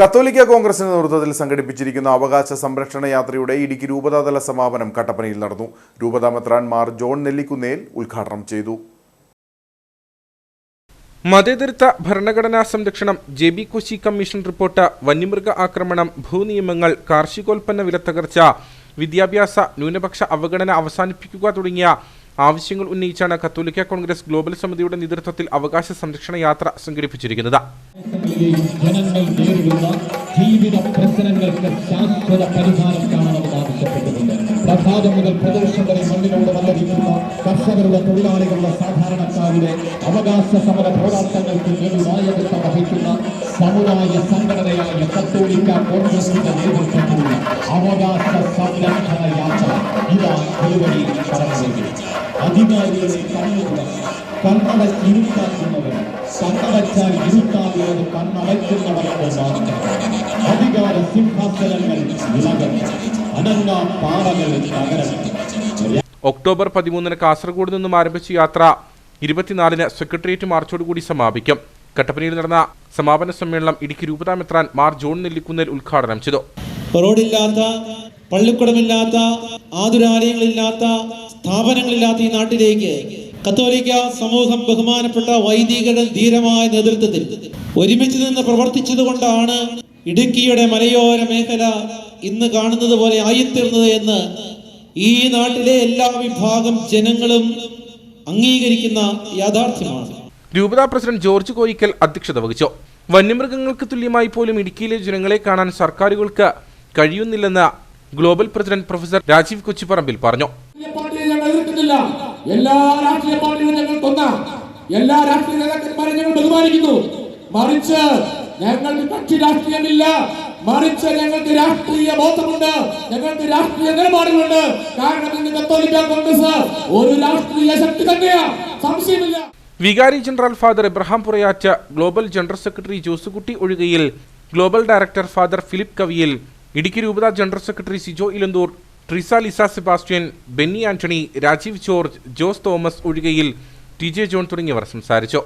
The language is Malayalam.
കത്തോലിക്ക കോൺഗ്രസിന്റെ നേതൃത്വത്തിൽ സംഘടിപ്പിച്ചിരിക്കുന്ന അവകാശ സംരക്ഷണ യാത്രയുടെ ഇടുക്കി രൂപതാതല സമാപനം കട്ടപ്പനയിൽ നടന്നു. രൂപതാ ജോൺ നെല്ലിക്കുന്നേൽ ഉദ്ഘാടനം ചെയ്തു. മതേതരത്വ ഭരണഘടനാ സംരക്ഷണം J B Kochi commission report വന്യമൃഗ ആക്രമണം ഭൂനിയമങ്ങൾ കാർഷികോൽപ്പന്ന വിലത്തകർച്ച വിദ്യാഭ്യാസ ന്യൂനപക്ഷ അവഗണന അവസാനിപ്പിക്കുക തുടങ്ങിയ ആവശ്യങ്ങൾ ഉന്നയിച്ചാണ് കത്തോലിക്ക കോൺഗ്രസ് ഗ്ലോബൽ സമിതിയുടെ നേതൃത്വത്തിൽ അവകാശ സംരക്ഷണ യാത്ര സംഘടിപ്പിച്ചിരിക്കുന്നത്. ിലെയും ജനങ്ങൾ നേരിടുന്ന ജീവിത പ്രശ്നങ്ങൾക്ക് ശാശ്വത പരിഹാരം കാണണമെന്ന് ആവശ്യപ്പെട്ടിട്ടുണ്ട്. പ്രഭാതം മുതൽ പ്രദർശനം വരെ മണ്ണിനോട് വന്നിരിക്കുന്ന കർഷകരുടെ തൊഴിലാളികളുടെ സാധാരണക്കാരുടെ അവകാശ സമര പോരാട്ടങ്ങൾക്ക് നേതൃത്വം വഹിക്കുന്ന സമുദായ സംഘടനയായ കത്തോലിക്ക കോൺഗ്രസിന്റെ നേതൃത്വത്തിലുള്ള അവകാശ സംരക്ഷണ യാത്ര ഇതാ പരിപാടി പറഞ്ഞത് അധികാരികളെ കണ്ണുകൾ കണ്ണട ഇരുട്ടാക്കുന്നവർ കണ്ണടച്ചാൽ ഇരുട്ടാകുന്നത് കണ്ണടയ്ക്കുന്നവർക്ക് മാത്രം അധികാര സിംഹാസനങ്ങൾ ഇളകും അനങ്ങ പാറകൾ തകരണം. ഒക്ടോബർ പതിമൂന്നിന് കാസർഗോഡ് നിന്നും ആരംഭിച്ച യാത്ര ഇരുപത്തിനാലിന് സെക്രട്ടേറിയറ്റ് മാർച്ചോടുകൂടി സമാപിക്കും. കട്ടപ്പനയിൽ നടന്ന സമാപന സമ്മേളനം ഇടുക്കി രൂപതാ മെത്രാൻ മാർ ജോൺ നെല്ലിക്കുന്നേൽ ഉദ്ഘാടനം ചെയ്തു. റോഡില്ലാത്ത പള്ളിക്കുടമില്ലാത്ത ആതുരാലയങ്ങളില്ലാത്ത സ്ഥാപനങ്ങളില്ലാത്ത ഈ നാട്ടിലേക്ക് കത്തോലിക്ക സമൂഹം ബഹുമാനപ്പെട്ട വൈദികരുടെ ധീരമായ നേതൃത്വത്തിൽ ഒരുമിച്ച് നിന്ന് പ്രവർത്തിച്ചത് കൊണ്ടാണ് ഇടുക്കിയുടെ മലയോര മേഖല ഇന്ന് കാണുന്നത് പോലെ ആയിത്തീർന്നത് എന്ന് ഈ നാട്ടിലെ എല്ലാ വിഭാഗം ജനങ്ങളും അംഗീകരിക്കുന്ന യാഥാർത്ഥ്യമാണ്. രൂപതാ പ്രസിഡന്റ് ജോർജ് കോയിക്കൽ അധ്യക്ഷത വഹിച്ചു. വന്യമൃഗങ്ങൾക്ക് തുല്യമായി പോലും ഇടുക്കിയിലെ ജനങ്ങളെ കാണാൻ സർക്കാരുകൾക്ക് കഴിയുന്നില്ലെന്ന് global president professor Rajeev Kochupparambil പറഞ്ഞു. എല്ലാ രാഷ്ട്രീയ പാർട്ടികളും ഞങ്ങൾ കൊന്ന. എല്ലാ രാഷ്ട്രീയ നേതാക്കന്മാരെ ഞങ്ങൾ ബഹുമാനിക്കുന്നു. മറിച്ച് ഞങ്ങൾക്ക് കക്ഷി രാഷ്ട്രീയമില്ല. മറിച്ച് ഞങ്ങൾക്ക് രാഷ്ട്രീയ ബോധമുണ്ട്. ഞങ്ങൾക്ക് രാഷ്ട്രീയ നിലപാടുകളുണ്ട്. കാരണം കോൺഗ്രസ് ഒരു രാഷ്ട്രീയ ശക്തി തന്നെയാണ് സംശയമില്ല. വികാരി general father Abraham Purayatta global general secretary Josekutty Ozhukayil global director father Philip Kaviyil Idukki രൂപത general secretary Sijo Elanthoor Trisa Lisa Sebastian Benny Antony Rajeev George Jose Thomas Ozhikayil T J John തുടങ്ങിയവർ സംസാരിച്ചു.